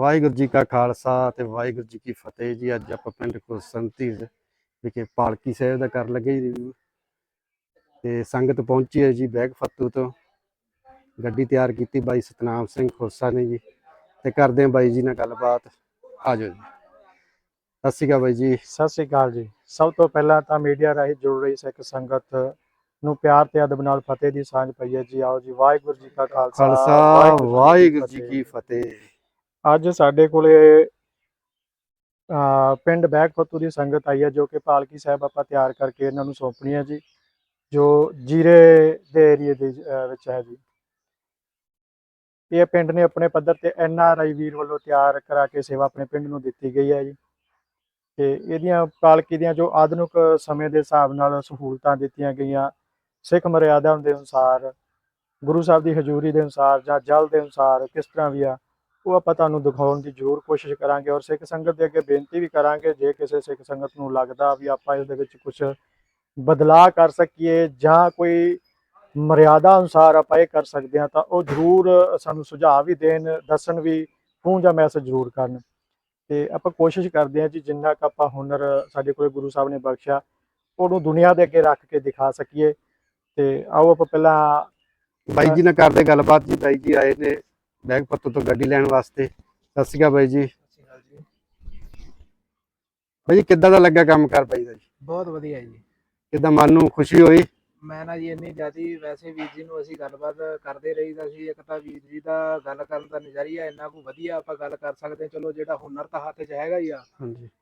ਵਾਹਿਗੁਰੂ ਜੀ ਕਾ ਖਾਲਸਾ ਤੇ ਵਾਹਿਗੁਰੂ ਜੀ ਕੀ ਫਤਿਹ ਜੀ। ਅੱਜ ਆਪਾਂ ਪਿੰਡ ਕੁਸੰਤੀ ਵਿਖੇ ਪਾਲਕੀ ਸਾਹਿਬ ਦਾ ਕਰ ਲੱਗੇ ਜੀ ਰਿਵਿਊ ਤੇ ਸੰਗਤ ਪਹੁੰਚੀ ਹੈ ਜੀ ਬੈਗ ਫੱਤੂ ਤੋਂ। ਗੱਡੀ ਤਿਆਰ ਕੀਤੀ ਬਾਈ ਸਤਨਾਮ ਸਿੰਘ ਖੋਸਾ ਨੇ ਜੀ। ਤੇ ਕਰਦੇ ਹਾਂ ਬਾਈ ਜੀ ਨਾਲ ਗੱਲਬਾਤ। ਆ ਜਾਓ ਜੀ। ਸਤਿ ਸ਼੍ਰੀ ਅਕਾਲ ਬਾਈ ਜੀ। ਸਤਿ ਸ੍ਰੀ ਅਕਾਲ ਜੀ। ਸਭ ਤੋਂ ਪਹਿਲਾਂ ਤਾਂ ਮੀਡੀਆ ਰਾਹੀਂ ਜੁੜ ਰਹੀ ਸਿੱਖ ਸੰਗਤ ਨੂੰ ਪਿਆਰ ਤੇ ਅਦਬ ਨਾਲ ਫਤਿਹ ਦੀ ਸਾਂਝ ਪਈ ਹੈ ਜੀ। ਆਓ ਜੀ ਵਾਹਿਗੁਰੂ ਜੀ ਕਾ ਖਾਲਸਾ। ਖਾਲਸਾ ਵਾਹਿਗੁਰੂ ਜੀ ਕੀ ਫਤਿਹ। ਅੱਜ ਸਾਡੇ ਕੋਲੇ ਪਿੰਡ ਪਿੰਡ ਬੈਗਫਤੂ ਦੀ ਸੰਗਤ ਆਈ ਹੈ, ਜੋ ਕਿ ਪਾਲਕੀ ਸਾਹਿਬ ਆਪਾਂ ਤਿਆਰ ਕਰਕੇ ਇਹਨਾਂ ਨੂੰ ਸੌਂਪਣੀ ਹੈ ਜੀ, ਜੋ ਜੀਰੇ ਦੇ ਏਰੀਏ ਦੇ ਵਿੱਚ ਹੈ ਜੀ। ਇਹ ਪਿੰਡ ਨੇ ਆਪਣੇ ਪੱਧਰ ਤੇ ਐਨ ਆਰ ਆਈ ਵੀਰ ਵੱਲੋਂ ਤਿਆਰ ਕਰਾ ਕੇ ਸੇਵਾ ਆਪਣੇ ਪਿੰਡ ਨੂੰ ਦਿੱਤੀ ਗਈ ਹੈ ਜੀ। ਤੇ ਇਹਦੀਆਂ ਪਾਲਕੀ ਦੀਆਂ ਜੋ ਆਧੁਨਿਕ ਸਮੇਂ ਦੇ ਹਿਸਾਬ ਨਾਲ ਸਹੂਲਤਾਂ ਦਿੱਤੀਆਂ ਗਈਆਂ, ਸਿੱਖ ਮਰਿਆਦਾ ਦੇ ਅਨੁਸਾਰ, ਗੁਰੂ ਸਾਹਿਬ ਦੀ ਹਜ਼ੂਰੀ ਦੇ ਅਨੁਸਾਰ ਜਾਂ ਜਲ ਦੇ ਅਨੁਸਾਰ ਕਿਸ ਤਰ੍ਹਾਂ ਵੀ ਆ ਉਹ ਆਪਾਂ ਤੁਹਾਨੂੰ ਦਿਖਾਉਣ ਦੀ ਜ਼ਰੂਰ ਕੋਸ਼ਿਸ਼ ਕਰਾਂਗੇ ਔਰ ਸਿੱਖ ਸੰਗਤ ਦੇ ਅੱਗੇ ਬੇਨਤੀ ਵੀ ਕਰਾਂਗੇ, ਜੇ ਕਿਸੇ ਸਿੱਖ ਸੰਗਤ ਨੂੰ ਲੱਗਦਾ ਵੀ ਆਪਾਂ ਇਸ ਦੇ ਵਿੱਚ ਕੁਝ ਬਦਲਾਅ ਕਰ ਸਕੀਏ ਜਾਂ ਕੋਈ ਮਰਿਆਦਾ ਅਨੁਸਾਰ ਆਪਾਂ ਇਹ ਕਰ ਸਕਦੇ ਹਾਂ, ਤਾਂ ਉਹ ਜ਼ਰੂਰ ਸਾਨੂੰ ਸੁਝਾਅ ਵੀ ਦੇਣ, ਦੱਸਣ ਵੀ ਫੋਨ ਜਾਂ ਮੈਸੇਜ ਜ਼ਰੂਰ ਕਰਨ। ਤੇ ਆਪਾਂ ਕੋਸ਼ਿਸ਼ ਕਰਦੇ ਹਾਂ ਜੀ ਜਿੰਨਾ ਕੁ ਆਪਾਂ ਹੁਨਰ ਸਾਡੇ ਕੋਲ ਗੁਰੂ ਸਾਹਿਬ ਨੇ ਬਖਸ਼ਿਆ, ਉਹਨੂੰ ਦੁਨੀਆ ਦੇ ਅੱਗੇ ਰੱਖ ਕੇ ਦਿਖਾ ਸਕੀਏ। ਤੇ ਆਓ ਆਪਾਂ ਪਹਿਲਾਂ ਬਾਈ ਜੀ ਨਾਲ ਕਰਦੇ ਗੱਲਬਾਤ ਜੀ, ਬਾਈ ਜੀ ਆਏ ਨੇ। ਬੈਗ ਫੱਤੂ ਤੋਂ ਗੱਡੀ ਲੈਣ ਵਾਸਤੇ। ਸਤਿ ਸ਼੍ਰੀ ਅਕਾਲ ਬਾਈ ਜੀ। ਬਾਈ ਜੀ ਕਿੱਦਾਂ ਦਾ ਲੱਗਾ ਕੰਮ ਕਰ ਬਾਈ ਦਾ ਜੀ? ਬਹੁਤ ਵਧੀਆ ਜੀ। ਕਿੱਦਾਂ ਮਨ ਨੂੰ ਖੁਸ਼ੀ ਹੋਈ? ਮੈਂ ਨਾ ਜੀ ਇੰਨੀ ਜਿਆਦੀ ਵੈਸੇ ਵੀਰ ਜੀ ਨੂੰ ਅਸੀਂ ਗੱਲਬਾਤ ਕਰਦੇ ਰਹੀਦਾ ਸੀ ਇੱਕ ਤਾਂ ਵੀਰ ਜੀ ਦਾ ਗੱਲ ਕਰਨ ਦਾ ਨਜ਼ਰੀਆ ਇੰਨਾ ਕੁ ਵਧੀਆ ਆਪਾਂ ਗੱਲ ਕਰ ਸਕਦੇ ਹਾਂ। ਚਲੋ ਜਿਹੜਾ ਹੁਨਰ ਤਾਂ ਹੱਥ 'ਚ ਹੈਗਾ ਹੀ ਆ।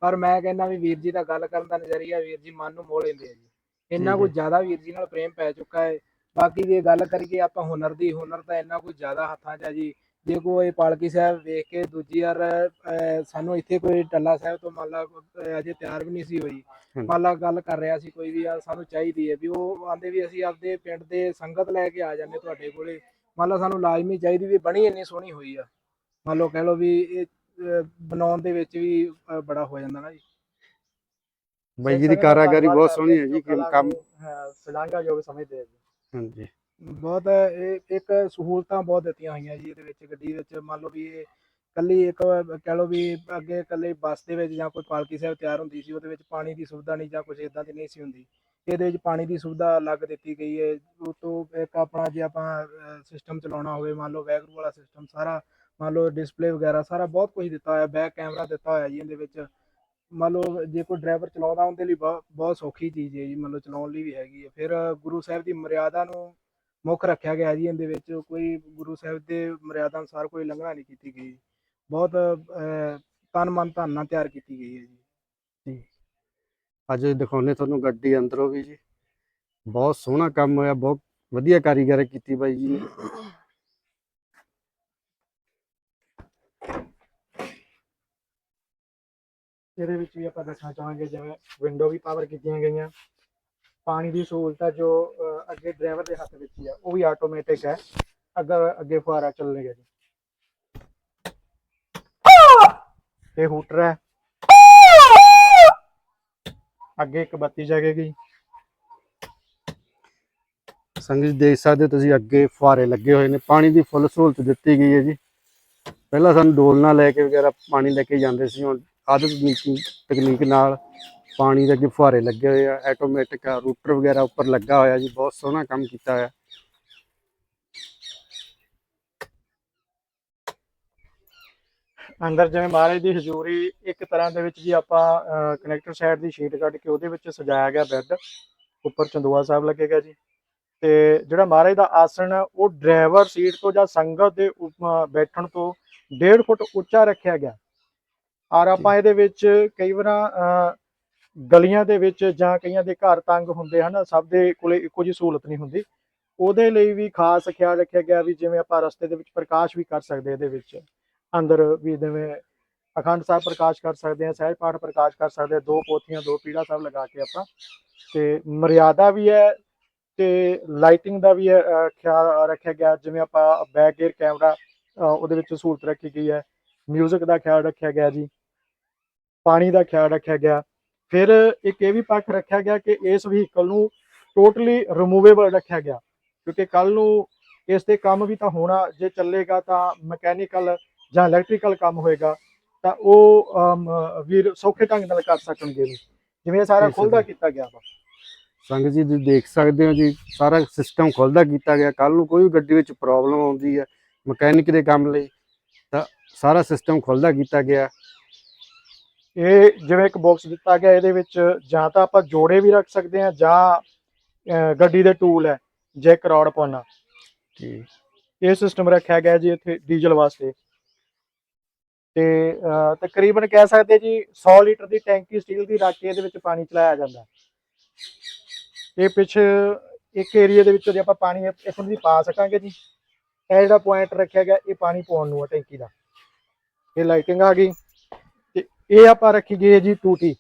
ਪਰ ਮੈਂ ਕਹਿੰਦਾ ਵੀ ਵੀਰ ਜੀ ਦਾ ਗੱਲ ਕਰਨ ਦਾ ਨਜ਼ਰੀਆ ਵੀਰ ਜੀ ਮਨ ਨੂੰ ਮੋਹ ਲੈਂਦੇ ਆ ਜੀ। ਇੰਨਾ ਕੁ। ਜ਼ਿਆਦਾ ਵੀਰ ਜੀ ਨਾਲ ਪ੍ਰੇਮ ਪੈ ਚੁੱਕਾ ਹੈ। ਬਾਕੀ ਜੇ ਗੱਲ ਕਰੀਏ ਆਪਾਂ ਹੁਨਰ ਦੀ ਹੁਨਰ ਤਾਂ ਇੰਨਾ ਕੁ ਜ਼ਿਆਦਾ ਹੱਥਾਂ 'ਚ ਆ ਜੀ। ਜੇ ਕੋਈ ਪਾਲਕੀ ਸਾਹਿਬ ਵੇਖ ਕੇ ਦੂਜੀ ਵਾਰ ਅਹ, ਸਾਨੂੰ ਇੱਥੇ ਕੋਈ ਟੱਲਾ ਸਾਹਿਬ ਤੋਂ ਮੰਨ ਲਾ ਅਹ, ਅਜੇ ਤਿਆਰ ਵੀ ਨਹੀਂ ਸੀ ਹੋਈ। ਮੰਨ ਲਾ ਗੱਲ ਕਰ ਰਿਹਾ ਸੀ ਕੋਈ ਵੀ ਆ ਸਾਨੂੰ ਚਾਹੀਦੀ ਹੈ ਵੀ ਉਹ ਆਂਦੇ ਵੀ ਅਸੀਂ ਆਪਦੇ ਪਿੰਡ ਦੇ ਸੰਗਤ ਲੈ ਕੇ ਆ ਜਾਂਦੇ ਤੁਹਾਡੇ ਕੋਲੇ। ਮੰਨ ਲਾ ਸਾਨੂੰ ਲਾਜ਼ਮੀ ਚਾਹੀਦੀ ਵੀ ਬਣੀ ਇੰਨੀ ਸੋਹਣੀ ਹੋਈ ਆ। ਮੰਨ ਲਓ ਕਹਿ ਲਓ ਵੀ ਇਹ ਅਹ, ਬਣਾਉਣ ਦੇ ਵਿੱਚ ਵੀ ਅਹ, ਬੜਾ ਹੋ ਜਾਂਦਾ ਨਾ ਜੀ। ਬਾਈ ਜੀ ਦੀ ਕਾਰਾਗਰੀ ਬਹੁਤ ਸੋਹਣੀ ਹੈ ਜੀ ਕਿ ਕੰਮ ਸਲਾਂਗਾ ਯੋਗ ਸਮਝਦੇ ਆ ਜੀ। ਹਾਂਜੀ। ਬਹੁਤ ਇਹ ਇੱਕ ਸਹੂਲਤਾਂ ਬਹੁਤ ਦਿੱਤੀਆਂ ਹੋਈਆਂ ਜੀ ਇਹਦੇ ਵਿੱਚ, ਗੱਡੀ ਵਿੱਚ, ਮੰਨ ਲਓ ਵੀ ਇਹ ਕੱਲੀ ਇੱਕ ਕਹਿ ਲਓ ਵੀ ਅੱਗੇ ਕੱਲੇ ਬੱਸ ਦੇ ਵਿੱਚ ਜਾਂ ਕੋਈ ਪਾਲਕੀ ਸਾਹਿਬ ਤਿਆਰ ਹੁੰਦੀ ਸੀ, ਉਹਦੇ ਵਿੱਚ ਪਾਣੀ ਦੀ ਸੁਵਿਧਾ ਨਹੀਂ ਜਾਂ ਕੁਝ ਇਦਾਂ ਦੀ ਨਹੀਂ ਸੀ ਹੁੰਦੀ। ਇਹਦੇ ਵਿੱਚ ਪਾਣੀ ਦੀ ਸੁਵਿਧਾ ਅਲੱਗ ਦਿੱਤੀ ਗਈ ਹੈ, ਉਹ ਤੋਂ ਇੱਕ ਆਪਣਾ ਜੇ ਆਪਾਂ ਸਿਸਟਮ ਚਲਾਉਣਾ ਹੋਵੇ, ਮੰਨ ਲਓ ਵੈਗਰੂ ਵਾਲਾ ਸਿਸਟਮ ਸਾਰਾ, ਮੰਨ ਲਓ ਡਿਸਪਲੇ ਵਗੈਰਾ ਸਾਰਾ ਬਹੁਤ ਕੁਝ ਦਿੱਤਾ ਹੋਇਆ ਬੈਕ ਕੈਮਰਾ ਦਿੱਤਾ ਹੋਇਆ ਜੀ ਇਹਦੇ ਵਿੱਚ। ਮੰਨ ਲਓ ਜੇ ਕੋਈ ਡਰਾਈਵਰ ਚਲਾਉਂਦਾ, ਉਹਦੇ ਲਈ ਬਹੁਤ ਬਹੁਤ ਸੌਖੀ ਚੀਜ਼ ਹੈ ਜੀ, ਮੰਨ ਲਓ ਚਲਾਉਣ ਲਈ ਵੀ ਹੈਗੀ ਹੈ। ਫਿਰ ਗੁਰੂ ਸਾਹਿਬ ਦੀ ਮਰਿਆਦਾ ਨੂੰ ਮੁੱਖ ਰੱਖਿਆ ਗਿਆ ਜੀ ਇਹਦੇ ਵਿੱਚ ਕੋਈ ਗੁਰੂ ਸਾਹਿਬ ਦੇ ਮਰਿਆਦਾ ਅਨੁਸਾਰ ਕੋਈ ਲੰਘਣਾ ਨਹੀਂ ਕੀਤੀ ਗਈ। ਬਹੁਤ ਤਨ ਮਨ ਧਨ ਨਾਲ ਤਿਆਰ ਕੀਤੀ ਗਈ ਹੈ ਜੀ। ਅੱਜ ਦਿਖਾਉਨੇ ਤੁਹਾਨੂੰ ਗੱਡੀ ਅੰਦਰੋਂ ਵੀ ਜੀ। ਬਹੁਤ ਸੋਹਣਾ ਕੰਮ ਹੋਇਆ ਬਹੁਤ ਵਧੀਆ ਕਾਰੀਗਰੀ ਕੀਤੀ ਬਾਈ ਜੀ ਨੇ। ਇਹਦੇ ਵਿੱਚ ਵੀ ਆਪਾਂ ਦੱਸਣਾ ਚਾਹਾਂਗੇ ਜਿਵੇਂ ਵਿੰਡੋ ਵੀ ਪਾਵਰ ਕੀਤੀਆਂ ਗਈਆਂ। ਪਾਣੀ ਦੀ ਸਹੂਲਤ ਆ ਜੋ ਅੱਗੇ ਡਰਾਈਵਰ ਦੇ ਹੱਥ ਵਿੱਚ ਹੀ ਆ, ਉਹ ਵੀ ਆਟੋਮੈਟਿਕ ਹੈ। ਅਗਰ ਅੱਗੇ ਫੁਹਾਰਾ ਚੱਲੇਗਾ ਜੀ। ਇਹ ਹੂਟਰ ਹੈ। ਅੱਗੇ ਇੱਕ ਬੱਤੀ ਜਗੇਗੀ। ਸੰਗਤ ਦੇਖ ਸਕਦੇ ਹੋ ਤੁਸੀਂ, ਅੱਗੇ ਫੁਹਾਰੇ ਲੱਗੇ ਹੋਏ ਨੇ। ਪਾਣੀ ਦੀ ਫੁੱਲ ਸਹੂਲਤ ਦਿੱਤੀ ਗਈ ਹੈ ਜੀ। ਪਹਿਲਾਂ ਸਾਨੂੰ ਡੋਲਣਾ ਲੈ ਕੇ ਵਗੈਰਾ ਪਾਣੀ ਲੈ ਕੇ ਜਾਂਦੇ ਸੀ, ਹੁਣ ਆਧੁਨਿਕ ਤਕਨੀਕ ਨਾਲ ਪਾਣੀ ਦੇ ਅੱਗੇ ਫੁਹਾਰੇ ਲੱਗੇ ਹੋਏ ਆ ਆਟੋਮੈਟਿਕ ਆ ਰੂਟਰ ਵਗੈਰਾ ਉੱਪਰ ਲੱਗਾ ਹੋਇਆ ਜੀ ਬਹੁਤ ਸੋਹਣਾ ਕੰਮ ਕੀਤਾ ਹੋਇਆ। ਅੰਦਰ ਜਿਵੇਂ ਮਹਾਰਾਜ ਦੀ ਹਜ਼ੂਰੀ ਇੱਕ ਤਰ੍ਹਾਂ ਦੇ ਵਿੱਚ ਜੀ ਆਪਾਂ ਕਨੈਕਟਰ ਸਾਈਡ ਦੀ ਸ਼ੀਟ ਕੱਢ ਕੇ ਉਹਦੇ ਵਿੱਚ ਸਜਾਇਆ ਗਿਆ ਬੈੱਡ ਉੱਪਰ ਚੰਦੂਆ ਸਾਹਿਬ ਲੱਗੇਗਾ ਜੀ। ਤੇ ਜਿਹੜਾ ਮਹਾਰਾਜ ਦਾ ਆਸਣ ਉਹ ਡਰਾਈਵਰ ਸੀਟ ਤੋਂ ਜਾਂ ਸੰਗਤ ਦੇ ਬੈਠਣ ਤੋਂ 1.5 ਫੁੱਟ ਉੱਚਾ ਰੱਖਿਆ ਗਿਆ। ਔਰ ਆਪਾਂ ਇਹਦੇ ਵਿੱਚ ਕਈ ਵਾਰ ਗਲੀਆਂ ਦੇ ਵਿੱਚ ਜਾਂ ਕਈਆਂ ਦੇ ਘਰ ਤੰਗ ਹੁੰਦੇ ਹਨ, ਸਭ ਦੇ ਕੋਲੇ ਇੱਕੋ ਜਿਹੀ ਸਹੂਲਤ ਨਹੀਂ ਹੁੰਦੀ। ਉਹਦੇ ਲਈ ਵੀ ਖਾਸ ਖਿਆਲ ਰੱਖਿਆ ਗਿਆ ਵੀ ਜਿਵੇਂ ਆਪਾਂ ਰਸਤੇ ਦੇ ਵਿੱਚ ਪ੍ਰਕਾਸ਼ ਵੀ ਕਰ ਸਕਦੇ ਇਹਦੇ ਵਿੱਚ। ਅੰਦਰ ਵੀ ਜਿਵੇਂ ਅਖੰਡ ਸਾਹਿਬ ਪ੍ਰਕਾਸ਼ ਕਰ ਸਕਦੇ ਹਾਂ ਸਹਿਜ ਪਾਠ ਪ੍ਰਕਾਸ਼ ਕਰ ਸਕਦੇ ਹਾਂ ਦੋ ਪੋਥੀਆਂ, ਦੋ ਪੀੜਾ ਸਾਹਿਬ ਲਗਾ ਕੇ ਆਪਾਂ। ਤੇ ਮਰਿਆਦਾ ਵੀ ਹੈ ਤੇ ਲਾਈਟਿੰਗ ਦਾ ਵੀ ਖਿਆਲ ਰੱਖਿਆ ਗਿਆ, ਜਿਵੇਂ ਆਪਾਂ ਬੈਕ ਗੇਅਰ ਕੈਮਰਾ ਉਹਦੇ ਵਿੱਚ ਸਹੂਲਤ ਰੱਖੀ ਗਈ ਹੈ। 뮤직 ਦਾ ਖਿਆਲ ਰੱਖਿਆ ਗਿਆ ਜੀ। ਪਾਣੀ ਦਾ ਖਿਆਲ ਰੱਖਿਆ ਗਿਆ। ਫਿਰ ਇੱਕ ਇਹ ਵੀ ਪੱਖ ਰੱਖਿਆ ਗਿਆ ਕਿ ਇਸ ਵਹੀਕਲ ਨੂੰ ਟੋਟਲੀ ਰਿਮੂਵੇਬਲ ਰੱਖਿਆ ਗਿਆ ਕਿਉਂਕਿ ਕੱਲ ਨੂੰ ਇਸ ਤੇ ਕੰਮ ਵੀ ਤਾਂ ਹੋਣਾ ਜੇ ਚੱਲੇਗਾ ਤਾਂ ਮਕੈਨੀਕਲ ਜਾਂ ਇਲੈਕਟ੍ਰੀਕਲ ਕੰਮ ਹੋਏਗਾ ਤਾਂ ਉਹ ਵੀਰ ਸੌਖੇ ਢੰਗ ਨਾਲ ਕਰ ਸਕਣਗੇ। ਜਿਵੇਂ ਸਾਰਾ ਖੁੱਲਦਾ। ਕੀਤਾ ਗਿਆ ਵਾ ਸੰਗਤ ਜੀ ਤੁਸੀਂ ਦੇਖ ਸਕਦੇ ਹੋ ਜੀ ਸਾਰਾ ਸਿਸਟਮ ਖੁੱਲਦਾ ਕੀਤਾ ਗਿਆ ਕੱਲ ਨੂੰ ਕੋਈ ਵੀ ਗੱਡੀ ਵਿੱਚ ਪ੍ਰੋਬਲਮ ਆਉਂਦੀ ਹੈ ਮਕੈਨਿਕ ਦੇ ਕੰਮ ਲਈ ਤਾਂ ਸਾਰਾ ਸਿਸਟਮ ਖੁੱਲਦਾ ਕੀਤਾ ਗਿਆ ਇਹ ਜਿਵੇਂ ਇੱਕ ਬਾਕਸ ਦਿੱਤਾ ਗਿਆ ਇਹਦੇ ਵਿੱਚ ਜਾਂ ਤਾਂ ਆਪਾਂ ਜੋੜੇ ਵੀ ਰੱਖ ਸਕਦੇ ਹਾਂ ਜਾਂ ਗੱਡੀ ਦੇ ਟੂਲ ਹੈ ਜੈਕ ਰੌਡ ਪਾਉਣਾ। ਜੀ। ਇਹ ਸਿਸਟਮ ਰੱਖਿਆ ਗਿਆ ਜੀ ਇੱਥੇ ਡੀਜ਼ਲ ਵਾਸਤੇ। ਤੇ ਤਕਰੀਬਨ ਕਹਿ ਸਕਦੇ ਜੀ 100 ਲੀਟਰ ਦੀ ਟੈਂਕੀ ਸਟੀਲ ਦੀ ਰੱਖ ਕੇ ਇਹਦੇ ਵਿੱਚ ਪਾਣੀ ਚਲਾਇਆ ਜਾਂਦਾ। ਇਹ ਪਿੱਛੇ ਇੱਕ ਏਰੀਆ ਦੇ ਵਿੱਚੋਂ ਜੇ ਆਪਾਂ ਪਾਣੀ ਇਸ ਨੂੰ ਵੀ ਪਾ ਸਕਾਂਗੇ ਜੀ ਇਹ ਜਿਹੜਾ ਪੁਆਇੰਟ ਰੱਖਿਆ ਗਿਆ ਇਹ ਪਾਣੀ ਪਾਉਣ ਨੂੰ ਹੈ ਟੈਂਕੀ ਦਾ। ਇਹ ਲਾਈਟਿੰਗ ਆ ਗਈ। ਇਹ ਆਪਾਂ ਰੱਖੀ ਗਈ ਹੈ ਜੀ ਟੂਟੀ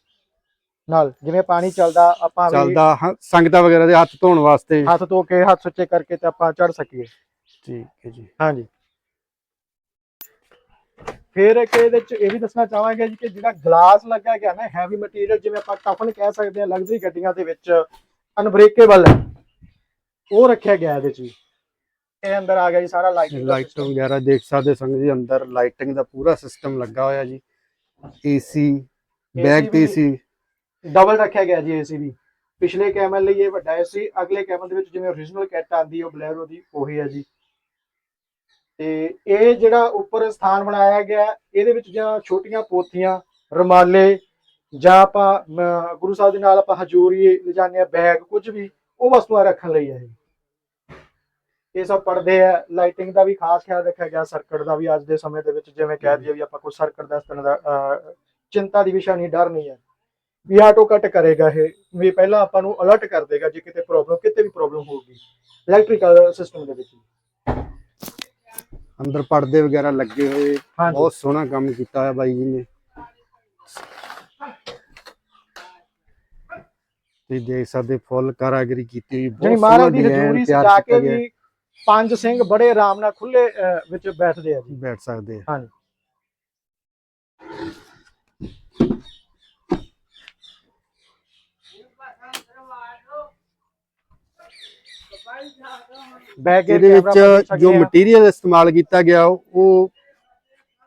ਨਾਲ ਜਿਵੇਂ ਪਾਣੀ ਚੱਲਦਾ ਆਪਾਂ ਵੀ ਚੱਲਦਾ ਹਾਂ, ਸੰਗਤਾਂ ਵਗੈਰਾ ਦੇ ਹੱਥ ਧੋਣ ਵਾਸਤੇ। ਹੱਥ ਧੋ ਕੇ ਹੱਥ ਸੁੱਚੇ ਕਰਕੇ ਤੇ ਆਪਾਂ ਚੜ ਸਕੀਏ। ਠੀਕ ਹੈ ਜੀ। ਹਾਂਜੀ। ਫਿਰ ਇੱਕ ਇਹਦੇ ਚ ਇਹ ਵੀ ਦੱਸਣਾ ਚਾਹਾਂਗੇ ਜੀ ਕਿ ਜਿਹੜਾ ਗਲਾਸ ਲੱਗਾ ਗਿਆ ਨਾ ਹੈਵੀ ਮਟੀਰੀਅਲ ਜਿਵੇਂ ਆਪਾਂ ਟਫਨ ਕਹਿ ਸਕਦੇ ਹਾਂ ਲਗਜ਼ਰੀ ਗੱਡੀਆਂ ਦੇ ਵਿੱਚ ਅਨਬ੍ਰੇਕੇਬਲ ਹੈ ਉਹ ਰੱਖਿਆ ਗਿਆ ਇਹਦੇ ਚ ਵੀ। ਇਹ ਅੰਦਰ ਆ ਗਿਆ ਜੀ ਸਾਰਾ ਲਾਈਟਿੰਗ ਲਾਈਟ ਵਗੈਰਾ ਦੇਖ ਸਕਦੇ ਸੰਗਤ ਜੀ ਅੰਦਰ ਲਾਈਟਿੰਗ ਦਾ ਪੂਰਾ ਸਿਸਟਮ ਲੱਗਾ ਹੋਇਆ ਜੀ। ਏਸੀ ਬੈਕ ਤੇ ਏਸੀ ਡਬਲ ਰੱਖਿਆ ਗਿਆ ਜੀ ਏਸੀ ਵੀ। ਪਿਛਲੇ ਕੈਮਲ ਲਈ ਇਹ ਵੱਡਾ ਏਸੀ ਅਗਲੇ ਕੈਮਲ ਦੇ ਵਿੱਚ ਜਿਵੇਂ ਓਰੀਜਨਲ ਕੈਟ ਆਂਦੀ ਉਹ ਬਲੈਰੋ ਦੀ ਉਹੀ ਹੈ ਜੀ। ਤੇ ਇਹ ਜਿਹੜਾ ਉੱਪਰ ਸਥਾਨ ਬਣਾਇਆ ਗਿਆ ਇਹਦੇ ਵਿੱਚ ਜਾਂ ਛੋਟੀਆਂ ਪੋਥੀਆਂ ਰੁਮਾਲੇ ਜਾਂ ਆਪਾਂ ਗੁਰੂ ਸਾਹਿਬ ਦੇ ਨਾਲ ਆਪਾਂ ਹਜੂਰੀ ਲਿਜਾਣੇ ਬੈਗ ਕੁਝ ਵੀ ਉਹ ਵਸਤੂਆਂ ਰੱਖਣ ਲਈ ਹੈ ਇਹ ਸਭ ਪੜਦੇ ਆ ਲਾਈਟਿੰਗ ਦਾ ਵੀ ਖਾਸ ਖਿਆਲ ਰੱਖਿਆ ਗਿਆ ਸਰਕਟ ਦਾ ਵੀ ਅੱਜ ਦੇ ਸਮੇਂ ਦੇ ਵਿੱਚ ਜਿਵੇਂ ਕਹਿ ਦਈਏ ਵੀ ਆਪਾਂ ਕੋਈ ਸਰਕਟ ਦਾ ਇਸ ਤਰ੍ਹਾਂ ਦਾ ਚਿੰਤਾ ਦੀ ਵਿਸ਼ਾ ਨਹੀਂ ਡਰ ਨਹੀਂ ਹੈ। ਵੀ ਆਟੋ ਕੱਟ ਕਰੇਗਾ ਇਹ ਵੀ ਪਹਿਲਾਂ ਆਪਾਂ ਨੂੰ ਅਲਰਟ ਕਰ ਦੇਗਾ ਜੇ ਕਿਤੇ ਪ੍ਰੋਬਲਮ ਕਿਤੇ ਵੀ ਪ੍ਰੋਬਲਮ ਹੋਊਗੀ ਇਲੈਕਟ੍ਰੀਕਲ ਸਿਸਟਮ ਦੇ ਵਿੱਚ। ਅੰਦਰ ਪਰਦੇ ਵਗੈਰਾ ਲੱਗੇ ਹੋਏ ਬਹੁਤ ਸੋਹਣਾ ਕੰਮ ਕੀਤਾ ਹੋਇਆ ਬਾਈ ਜੀ ਨੇ। ਤੁਸੀਂ ਦੇਖ ਸਕਦੇ ਫੁੱਲ ਕਾਰਾਗਰੀ ਕੀਤੀ ਹੋਈ ਬਹੁਤ ਸੋਹਣਾ ਹਜ਼ੂਰੀ ਤਿਆਰ ਕੀਤਾ ਗਿਆ। ਪੰਜ ਸਿੰਘ ਬੜੇ ਆਰਾਮ ਨਾਲ ਖੁੱਲੇ ਵਿੱਚ ਬੈਠਦੇ ਆ ਜੀ। ਬੈਠ ਸਕਦੇ ਆ। ਹਾਂਜੀ। ਬੈਕ ਇਹਦੇ ਵਿੱਚ ਜੋ ਮਟੀਰੀਅਲ ਇਸਤੇਮਾਲ ਕੀਤਾ ਗਿਆ ਉਹ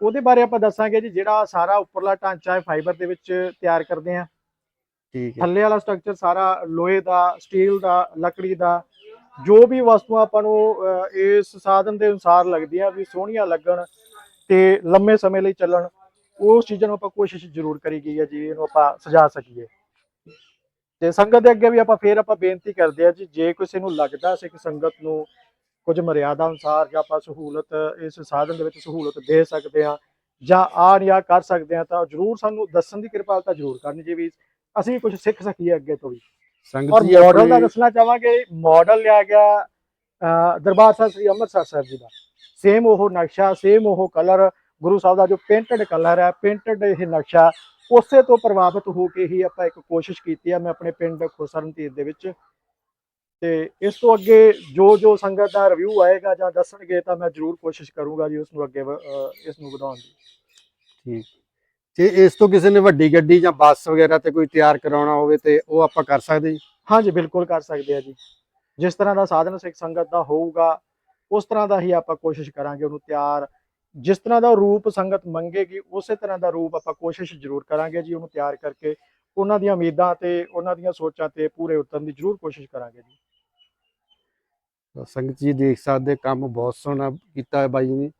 ਉਹਦੇ ਬਾਰੇ ਆਪਾਂ ਦੱਸਾਂਗੇ ਜੀ ਜਿਹੜਾ ਸਾਰਾ ਉੱਪਰਲਾ ਢਾਂਚਾ ਹੈ ਫਾਈਬਰ ਦੇ ਵਿੱਚ ਤਿਆਰ ਕਰਦੇ ਆ। ਠੀਕ ਹੈ। ਥੱਲੇ ਵਾਲਾ ਸਟਰਕਚਰ ਸਾਰਾ ਲੋਹੇ ਦਾ ਸਟੀਲ ਦਾ ਲੱਕੜੀ ਦਾ ਜੋ ਵੀ ਵਸਤੂਆਂ ਆਪਾਂ ਨੂੰ ਇਸ ਸਾਧਨ ਦੇ ਅਨੁਸਾਰ ਲੱਗਦੀਆਂ ਵੀ ਸੋਹਣੀਆਂ ਲੱਗਣ ਤੇ ਲੰਮੇ ਸਮੇਂ ਲਈ ਚੱਲਣ, ਉਸ ਚੀਜ਼ਾਂ ਨੂੰ ਆਪਾਂ ਕੋਸ਼ਿਸ਼ ਜ਼ਰੂਰ ਕਰੀ ਗਈ ਹੈ ਜੀ, ਇਹਨੂੰ ਆਪਾਂ ਸਜਾ ਸਕੀਏ। ਤੇ ਸੰਗਤ ਦੇ ਅੱਗੇ ਵੀ ਆਪਾਂ ਫੇਰ ਆਪਾਂ ਬੇਨਤੀ ਕਰਦੇ ਆ ਜੀ, ਜੇ ਕਿਸੇ ਨੂੰ ਲੱਗਦਾ ਸਿੱਖ ਸੰਗਤ ਨੂੰ ਕੁਝ ਮਰਿਆਦਾ ਅਨੁਸਾਰ ਜਾਂ ਆਪਾਂ ਸਹੂਲਤ, ਇਸ ਸਾਧਨ ਦੇ ਵਿੱਚ ਸਹੂਲਤ ਦੇ ਸਕਦੇ ਆ ਜਾਂ ਆ ਜਾਂ ਕਰ ਸਕਦੇ ਆ ਤਾਂ ਜ਼ਰੂਰ ਸਾਨੂੰ ਦੱਸਣ ਦੀ ਕਿਰਪਾਲਤਾ ਜ਼ਰੂਰ ਕਰਨੀ ਜੀ ਵੀ ਅਸੀਂ ਕੁਝ ਸਿੱਖ ਸਕੀਏ ਅੱਗੇ ਤੋਂ ਵੀ। ਸੰਗਤ ਜੀ ਮਾਡਲ ਦਾ ਦੱਸਣਾ ਚਾਹਾਂਗੇ ਮਾਡਲ ਲਿਆ ਗਿਆ ਦਰਬਾਰ ਸਾਹਿਬ ਸ੍ਰੀ ਅੰਮ੍ਰਿਤਸਰ ਸਾਹਿਬ ਜੀ ਦਾ। ਸੇਮ ਉਹ ਨਕਸ਼ਾ ਸੇਮ ਉਹ ਕਲਰ ਗੁਰੂ ਸਾਹਿਬ ਦਾ ਜੋ ਪੇਂਟਡ ਕਲਰ ਹੈ ਪੇਂਟਡ ਇਹ ਨਕਸ਼ਾ ਉਸੇ ਤੋਂ ਪ੍ਰਭਾਵਿਤ ਹੋ ਕੇ ਹੀ ਆਪਾਂ ਇੱਕ ਕੋਸ਼ਿਸ਼ ਕੀਤੀ ਆ ਮੈਂ ਆਪਣੇ ਪਿੰਡ ਖੋਸਰਨ ਤੀਰ ਦੇ ਵਿੱਚ। ਤੇ ਇਸ ਤੋਂ ਅੱਗੇ ਜੋ ਜੋ ਸੰਗਤ ਦਾ ਰਿਵਿਊ ਆਏਗਾ ਜਾਂ ਦੱਸਣਗੇ ਤਾਂ ਮੈਂ ਜ਼ਰੂਰ ਕੋਸ਼ਿਸ਼ ਕਰੂੰਗਾ ਜੀ ਉਸ ਨੂੰ ਅੱਗੇ ਇਸ ਨੂੰ ਵਧਾਉਣ ਦੀ। ਠੀਕ। ਜੇ ਇਸ ਤੋਂ ਕਿਸੇ ਨੇ ਵੱਡੀ ਗੱਡੀ ਜਾਂ ਬੱਸ ਵਗੈਰਾ ਤੇ ਕੋਈ ਤਿਆਰ ਕਰਾਉਣਾ ਹੋਵੇ ਤੇ ਉਹ ਆਪਾਂ ਕਰ ਸਕਦੇ ਜੀ? ਹਾਂਜੀ ਬਿਲਕੁਲ ਕਰ ਸਕਦੇ ਆ ਜੀ। ਜਿਸ ਤਰ੍ਹਾਂ ਦਾ ਸਾਧਨ ਸਿੱਖ ਸੰਗਤ ਦਾ ਹੋਊਗਾ ਉਸ ਤਰ੍ਹਾਂ ਦਾ ਹੀ ਆਪਾਂ ਕੋਸ਼ਿਸ਼ ਕਰਾਂਗੇ ਉਹਨੂੰ ਤਿਆਰ। ਜਿਸ ਤਰ੍ਹਾਂ ਦਾ ਰੂਪ ਸੰਗਤ ਮੰਗੇਗੀ ਉਸੇ ਤਰ੍ਹਾਂ ਦਾ ਰੂਪ ਆਪਾਂ ਕੋਸ਼ਿਸ਼ ਜ਼ਰੂਰ ਕਰਾਂਗੇ ਜੀ ਉਹਨੂੰ ਤਿਆਰ ਕਰਕੇ। ਉਹਨਾਂ ਦੀਆਂ ਉਮੀਦਾਂ ਤੇ ਉਹਨਾਂ ਦੀਆਂ ਸੋਚਾਂ ਤੇ ਪੂਰੇ ਉਤਰਨ ਦੀ ਜ਼ਰੂਰ ਕੋਸ਼ਿਸ਼ ਕਰਾਂਗੇ ਜੀ। ਸੰਗਤ ਜੀ ਦੇਖ ਸਕਦੇ ਕੰਮ ਬਹੁਤ ਸੋਹਣਾ ਕੀਤਾ ਹੈ ਬਾਈ ਜੀ ਨੇ।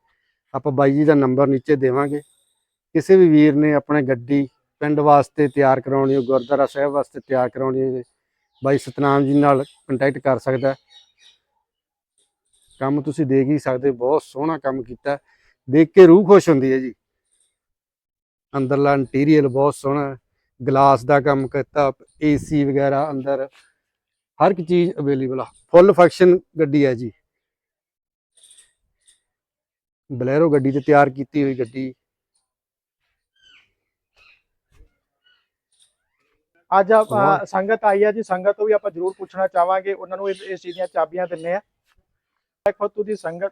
ਆਪਾਂ ਬਾਈ ਜੀ ਦਾ ਨੰਬਰ ਨੀਚੇ ਦੇਵਾਂਗੇ। ਕਿਸੇ ਵੀ ਵੀਰ ਨੇ ਆਪਣੇ ਗੱਡੀ ਪਿੰਡ ਵਾਸਤੇ ਤਿਆਰ ਕਰਾਉਣੀ ਹੋ ਗੁਰਦੁਆਰਾ ਸਾਹਿਬ ਵਾਸਤੇ ਤਿਆਰ ਕਰਾਉਣੀ ਹੈ ਬਾਈ ਸਤਨਾਮ ਜੀ ਨਾਲ ਕੰਟੈਕਟ ਕਰ ਸਕਦਾ ਕੰਮ ਤੁਸੀਂ ਦੇਖ ਹੀ ਸਕਦੇ, ਬਹੁਤ ਸੋਹਣਾ ਕੰਮ ਕੀਤਾ ਦੇਖ ਕੇ ਰੂਹ ਖੁਸ਼ ਹੁੰਦੀ ਹੈ ਜੀ। ਅੰਦਰਲਾ ਇੰਟੀਰੀਅਰ ਬਹੁਤ ਸੋਹਣਾ ਗਲਾਸ ਦਾ ਕੰਮ ਕੀਤਾ ਏਸੀ ਵਗੈਰਾ ਅੰਦਰ, ਹਰ ਇੱਕ ਚੀਜ਼ ਅਵੇਲੇਬਲ ਆ। ਫੁੱਲ ਫੰਕਸ਼ਨ ਗੱਡੀ ਹੈ ਜੀ। ਬਲੈਰੋ ਗੱਡੀ ਤੇ ਤਿਆਰ ਕੀਤੀ ਹੋਈ ਗੱਡੀ। ਅੱਜ। ਸੰਗਤ ਆਈ ਆ ਜੀ ਸੰਗਤ ਤੋਂ ਵੀ ਆਪਾਂ ਜ਼ਰੂਰ ਪੁੱਛਣਾ ਚਾਹਾਂਗੇ। ਉਹਨਾਂ ਨੂੰ ਇਸ ਇਸ ਚੀਜ਼ ਦੀਆਂ ਚਾਬੀਆਂ ਦਿੰਨੇ ਆ। ਬੈਕ ਫਤੂ ਦੀ ਸੰਗਤ।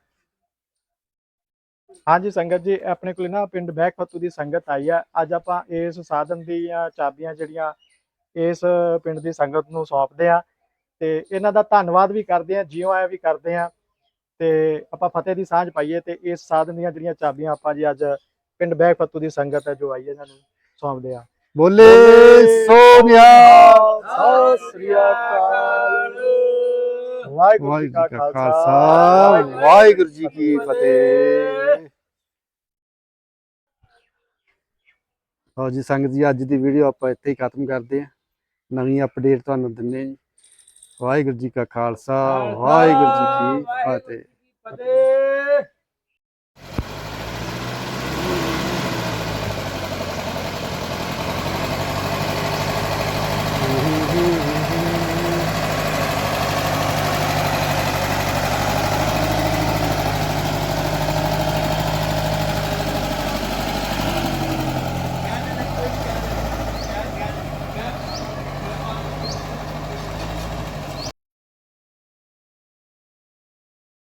ਹਾਂਜੀ ਸੰਗਤ ਜੀ ਆਪਣੇ ਕੋਲ ਨਾ ਪਿੰਡ ਬੈਕ ਫਤੂ ਦੀ ਸੰਗਤ ਆਈ ਆ। ਅੱਜ ਆਪਾਂ ਇਸ ਸਾਧਨ ਦੀਆਂ ਚਾਬੀਆਂ ਜਿਹੜੀਆਂ ਇਸ ਪਿੰਡ ਦੀ ਸੰਗਤ ਨੂੰ ਸੌਂਪਦੇ ਆ। ਤੇ ਇਹਨਾਂ ਦਾ ਧੰਨਵਾਦ ਵੀ ਕਰਦੇ ਆ ਜਿਉਂ ਆਇਆ ਵੀ ਕਰਦੇ ਆ। ਤੇ ਆਪਾਂ ਫਤਿਹ ਦੀ ਸਾਂਝ ਪਾਈਏ ਤੇ ਇਸ ਸਾਧਨ ਦੀਆਂ ਜਿਹੜੀਆਂ ਚਾਬੀਆਂ ਆਪਾਂ ਜੀ ਅੱਜ ਪਿੰਡ ਬੈਗ ਫੱਤੂ ਦੀ ਸੰਗਤ ਹੈ ਜੋ ਆਈ ਹੈ ਇਹਨਾਂ ਨੂੰ ਸੌਂਪਦੇ ਆ। ਬੋਲੇ ਸੋਨਿਆ ਸਤਿ ਸ੍ਰੀ ਅਕਾਲ ਵਾਹਿਗੁਰੂ ਜੀ ਵਾਹਿਗੁਰੂ ਕਾ ਜੀ ਖਾਲਸਾ, ਵਾਹਿਗੁਰੂ ਜੀ ਕੀ ਫਤਿਹ। ਲਓ ਜੀ, ਸੰਗਤ ਜੀ, ਅੱਜ ਦੀ ਵੀਡੀਓ ਆਪਾਂ ਇੱਥੇ ਹੀ ਖਤਮ ਕਰਦੇ ਹਾਂ। ਨਵੀਂ ਅਪਡੇਟ ਤੁਹਾਨੂੰ ਦਿੰਨੇ ਜੀ। ਵਾਹਿਗੁਰੂ ਜੀ ਕਾ ਖਾਲਸਾ ਵਾਹਿਗੁਰੂ ਜੀ ਕੀ ਫਤਿਹ।